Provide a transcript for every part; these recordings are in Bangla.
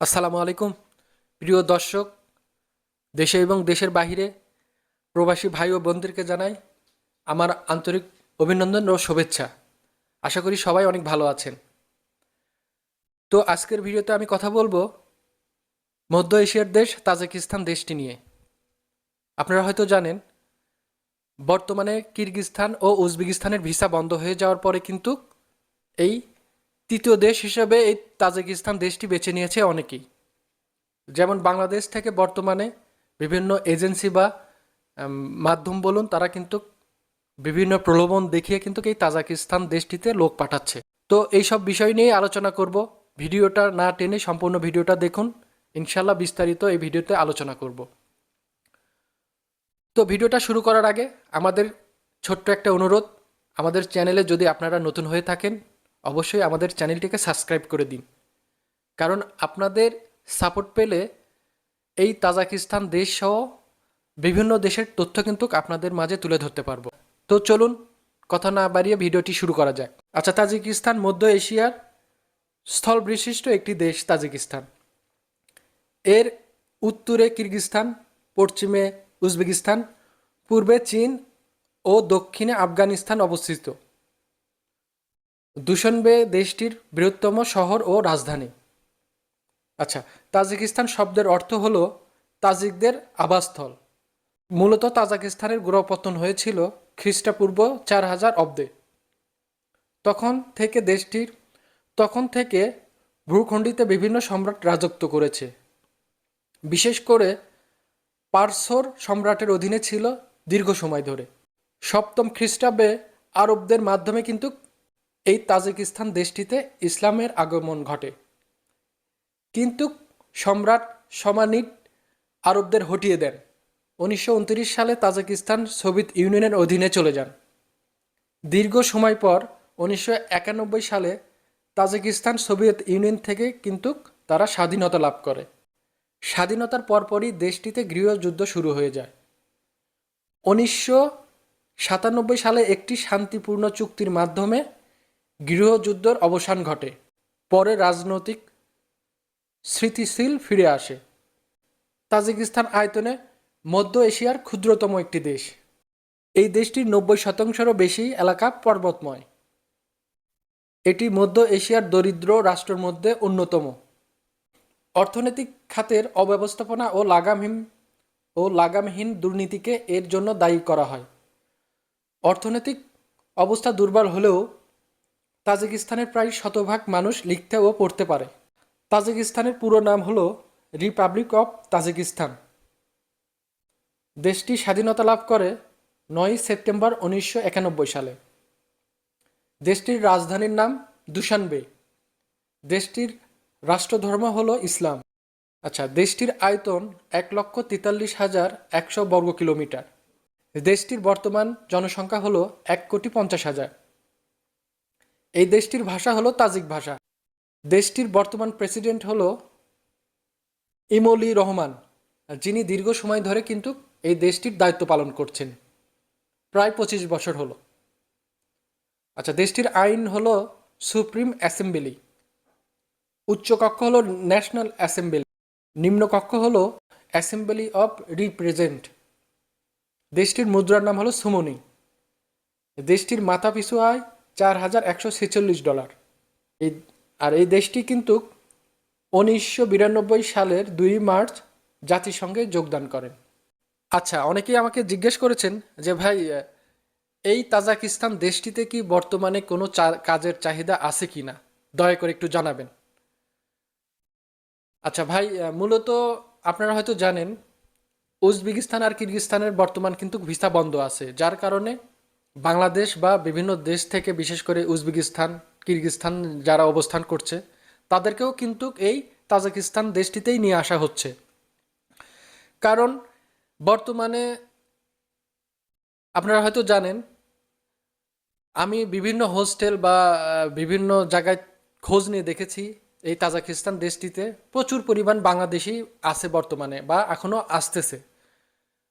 আসসালামু আলাইকুম। প্রিয় দর্শক, দেশে এবং দেশের বাহিরে প্রবাসী ভাই ও বোনদেরকে জানাই আমার আন্তরিক অভিনন্দন ও শুভেচ্ছা। আশা করি সবাই অনেক ভালো আছেন। তো আজকের ভিডিওতে আমি কথা বলব মধ্য এশিয়ার দেশ, তাজিকিস্তান দেশটি নিয়ে। আপনারা হয়তো জানেন, বর্তমানে কিরগিজস্তান ও উজবেকিস্তানের ভিসা বন্ধ হয়ে যাওয়ার পরে কিন্তু এই তৃতীয় দেশ হিসেবে এই তাজিকিস্তান দেশটি বেছে নিয়েছে অনেকেই। যেমন বাংলাদেশ থেকে বর্তমানে বিভিন্ন এজেন্সি বা মাধ্যম বলুন, তারা কিন্তু বিভিন্ন প্রলোভন দেখিয়ে কিন্তু এই তাজাকিস্তান দেশটিতে লোক পাঠাচ্ছে। তো এই সব বিষয় নিয়ে আলোচনা করব। ভিডিওটা না টেনে সম্পূর্ণ ভিডিওটা দেখুন। ইনশাল্লাহ বিস্তারিত এই ভিডিওতে আলোচনা করব। তো ভিডিওটা শুরু করার আগে আমাদের ছোট্ট একটা অনুরোধ। আমাদের চ্যানেলে যদি আপনারা নতুন হয়ে থাকেন অবশ্যই আমাদের চ্যানেলটিকে সাবস্ক্রাইব করে দিন। কারণ আপনাদের সাপোর্ট পেলে এই তাজাকিস্তান দেশ সহ বিভিন্ন দেশের তথ্য কিন্তু আপনাদের মাঝে তুলে ধরতে পারব। তো চলুন, কথা না বাড়িয়ে ভিডিওটি শুরু করা যাক। আচ্ছা তাজিকিস্তান, মধ্য এশিয়ার স্থল বিশিষ্ট একটি দেশ তাজিকিস্তান। এর উত্তরে কিরগিস্তান পশ্চিমে উজবেকিস্তান, পূর্বে চীন ও দক্ষিণে আফগানিস্তান অবস্থিত। দুশনবে দেশটির বৃহত্তম শহর ও রাজধানী। আচ্ছা তাজিকিস্তান শব্দের অর্থ হল তাজিকদের আবাসস্থল। মূলত তাজাকিস্তানের গোড়াপতন হয়েছিল খ্রিস্টপূর্ব চার হাজার অব্দে। তখন থেকে দেশটির, তখন থেকে ভূখণ্ডিতে বিভিন্ন সম্রাট রাজত্ব করেছে। বিশেষ করে পারসোর সম্রাটের অধীনে ছিল দীর্ঘ সময় ধরে। সপ্তম খ্রিস্টাব্দে আরবদের মাধ্যমে কিন্তু এই তাজিকিস্তান দেশটিতে ইসলামের আগমন ঘটে। কিন্তু সম্রাট সমানিট আরবদের হটিয়ে দেন। উনিশশো উনত্রিশ সালে তাজিকিস্তান সোভিয়েত ইউনিয়নের অধীনে চলে যান। দীর্ঘ সময় পর উনিশশো একানব্বই সালে তাজিকিস্তান সোভিয়েত ইউনিয়ন থেকে কিন্তু তারা স্বাধীনতা লাভ করে। স্বাধীনতার পরপরই দেশটিতে গৃহযুদ্ধ শুরু হয়ে যায়। উনিশশো সাতানব্বই সালে একটি শান্তিপূর্ণ চুক্তির মাধ্যমে গৃহযুদ্ধের অবসান ঘটে, পরে রাজনৈতিক স্মৃতিশীল ফিরে আসে। তাজিকিস্তান আয়তনে মধ্য এশিয়ার ক্ষুদ্রতম একটি দেশ। এই দেশটির নব্বই শতাংশেরও বেশি এলাকা পর্বতময়। এটি মধ্য এশিয়ার দরিদ্র রাষ্ট্রের মধ্যে অন্যতম। অর্থনৈতিক খাতের অব্যবস্থাপনা ও লাগামহীন ও লাগামহীন দুর্নীতিকে এর জন্য দায়ী করা হয়। অর্থনৈতিক অবস্থা দুর্বল হলেও তাজিকিস্তানের প্রায় শতভাগ মানুষ লিখতে ও পড়তে পারে। তাজিকিস্তানের পুরো নাম হলো রিপাবলিক অফ তাজিকিস্তান। দেশটি স্বাধীনতা লাভ করে নয় সেপ্টেম্বর উনিশশো একানব্বই সালে। দেশটির রাজধানীর নাম দুশানবে দেশটির রাষ্ট্রধর্ম হল ইসলাম। আচ্ছা দেশটির আয়তন এক লক্ষ তেতাল্লিশ হাজার একশো বর্গ কিলোমিটার দেশটির বর্তমান জনসংখ্যা হলো এক কোটি পঞ্চাশ হাজার। এই দেশটির ভাষা হলো তাজিক ভাষা। দেশটির বর্তমান প্রেসিডেন্ট হলো ইমলি রহমান, যিনি দীর্ঘ সময় ধরে কিন্তু এই দেশটির দায়িত্ব পালন করছেন। প্রায় পঁচিশ বছর হলো। আচ্ছা দেশটির আইন হলো সুপ্রিম অ্যাসেম্বলি। উচ্চকক্ষ হলো ন্যাশনাল অ্যাসেম্বলি। নিম্নকক্ষ হলো অ্যাসেম্বলি অফ রিপ্রেজেন্ট। দেশটির মুদ্রার নাম হলো সুমনি। দেশটির মাথা পিছু আয় চার হাজার একশো ছেচল্লিশ ডলার। এই আর এই দেশটি কিন্তু উনিশশো বিরানব্বই সালের দুই মার্চ জাতিসংঘে যোগদান করেন। আচ্ছা অনেকেই আমাকে জিজ্ঞেস করেছেন যে, ভাই, এই তাজাকিস্তান দেশটিতে কি বর্তমানে কোনো কাজের চাহিদা আছে কি না? দয়া করে একটু জানাবেন। আচ্ছা ভাই, মূলত আপনারা হয়তো জানেন, উজবেকিস্তান আর কিরগিস্তানের বর্তমান কিন্তু ভিসা বন্ধ আছে। যার কারণে বাংলাদেশ বা বিভিন্ন দেশ থেকে, বিশেষ করে উজবেকিস্তান, কিরগিস্তান যারা অবস্থান করছে, তাদেরকেও কিন্তু এই তাজিকিস্তান দেশটিতেই নিয়ে আসা হচ্ছে। কারণ বর্তমানে আপনারা হয়তো জানেন, আমি বিভিন্ন হোস্টেল বা বিভিন্ন জায়গায় খোঁজ নিয়ে দেখেছি এই তাজাকিস্তান দেশটিতে প্রচুর পরিমাণ বাংলাদেশি আছে বর্তমানে বা এখনও আসতেছে।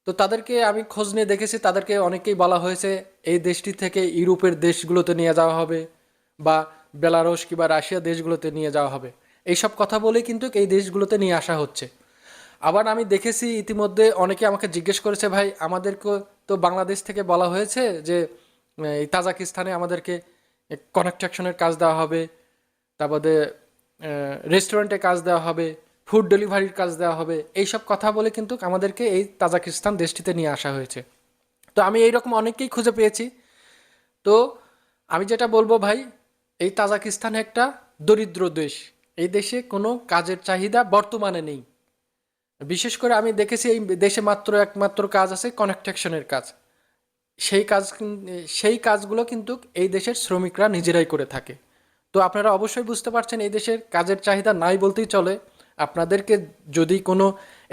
তো তাদেরকে আমি খোঁজ নিয়ে দেখেছি, তাদেরকে অনেকেই বলা হয়েছে, এই দেশটি থেকে ইউরোপের দেশগুলোতে নিয়ে যাওয়া হবে বা বেলারুশ কিংবা রাশিয়া দেশগুলোতে নিয়ে যাওয়া হবে। এইসব কথা বলেই কিন্তু এই দেশগুলোতে নিয়ে আসা হচ্ছে। আবার আমি দেখেছি ইতিমধ্যে অনেকে আমাকে জিজ্ঞেস করেছে, ভাই আমাদেরকে তো বাংলাদেশ থেকে বলা হয়েছে যে, এই তাজাকিস্তানে আমাদেরকে কনস্ট্রাকশনের কাজ দেওয়া হবে, তারপরে রেস্টুরেন্টে কাজ দেওয়া হবে ফুড ডেলিভারির কাজ দেওয়া হবে। এইসব কথা বলে কিন্তু আমাদেরকে এই তাজাকিস্তান দেশটিতে নিয়ে আসা হয়েছে। তো আমি এইরকম অনেককেই খুঁজে পেয়েছি। তো আমি যেটা বলব ভাই, এই তাজাকিস্তান একটা দরিদ্র দেশ। এই দেশে কোনো কাজের চাহিদা বর্তমানে নেই। বিশেষ করে আমি দেখেছি এই দেশে মাত্র একমাত্র কাজ আছে কনস্ট্রাকশনের কাজ। সেই কাজ সেই কাজগুলো কিন্তু এই দেশের শ্রমিকরা নিজেরাই করে থাকে। তো আপনারা অবশ্যই বুঝতে পারছেন এই দেশের কাজের চাহিদা নাই বলতেই চলে। আপনাদেরকে যদি কোনো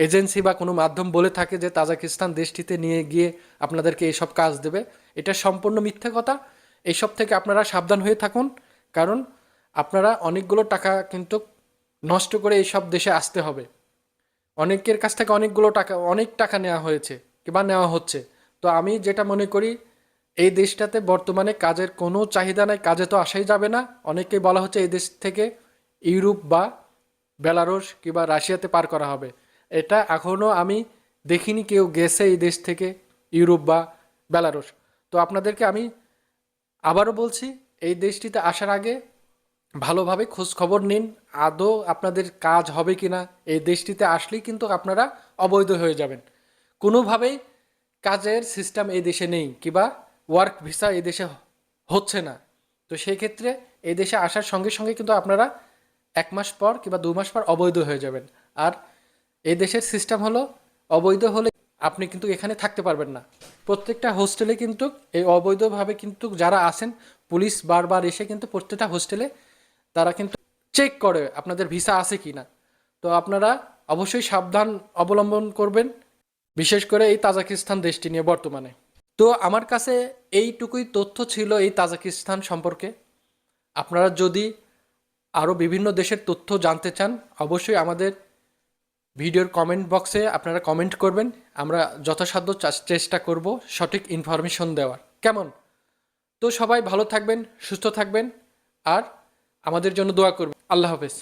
এজেন্সি বা কোনো মাধ্যম বলে থাকে যে তাজাকিস্তান দেশটিতে নিয়ে গিয়ে আপনাদেরকে এইসব কাজ দেবে, এটা সম্পূর্ণ মিথ্যে কথা। এইসব থেকে আপনারা সাবধান হয়ে থাকুন, কারণ আপনারা অনেকগুলো টাকা কিন্তু নষ্ট করে এইসব দেশে আসতে হবে। অনেকের কাছ থেকে অনেকগুলো টাকা, অনেক টাকা নেওয়া হয়েছে কিংবা নেওয়া হচ্ছে। তো আমি যেটা মনে করি, এই দেশটাতে বর্তমানে কাজের কোনো চাহিদা নাই, কাজে তো আসাই যাবে না। অনেকেই বলা হচ্ছে এই দেশ থেকে ইউরোপ বা বেলারুশ কিংবা রাশিয়াতে পার করা হবে। এটা এখনও আমি দেখিনি কেউ গেছে এই দেশ থেকে, ইউরোপ বা বেলারুশ। তো আপনাদেরকে আমি আবারও বলছি, এই দেশটিতে আসার আগে ভালোভাবে খোঁজ খবর নিন, আদৌ আপনাদের কাজ হবে কিনা, এই দেশটিতে আসলেই কিন্তু আপনারা অবৈধ হয়ে যাবেন। কোনোভাবেই কাজের সিস্টেম এই দেশে নেই কিংবা ওয়ার্ক ভিসা এই দেশে হচ্ছে না। তো সেই ক্ষেত্রে এই দেশে আসার সঙ্গে সঙ্গে কিন্তু আপনারা এক মাস পর কিংবা দু মাস পর অবৈধ হয়ে যাবেন। আর এই দেশের সিস্টেম হলো, অবৈধ হলে আপনি কিন্তু এখানে থাকতে পারবেন না। প্রত্যেকটা হোস্টেলে কিন্তু এই অবৈধভাবে কিন্তু যারা আসেন পুলিশ বারবার এসে কিন্তু প্রত্যেকটা হোস্টেলে তারা কিন্তু চেক করে আপনাদের ভিসা আছে কি না তো আপনারা অবশ্যই সাবধান অবলম্বন করবেন, বিশেষ করে এই তাজাকিস্তান দেশটি নিয়ে বর্তমানে। তো আমার কাছে এইটুকুই তথ্য ছিল এই তাজাকিস্তান সম্পর্কে। আপনারা যদি আরও বিভিন্ন দেশের তথ্য জানতে চান, অবশ্যই আমাদের ভিডিওর কমেন্ট বক্সে আপনারা কমেন্ট করবেন। আমরা যথাসাধ্য চেষ্টা করব সঠিক ইনফরমেশন দেওয়ার। কেমন? তো সবাই ভালো থাকবেন, সুস্থ থাকবেন, আর আমাদের জন্য দোয়া করবেন। আল্লাহ হাফেজ।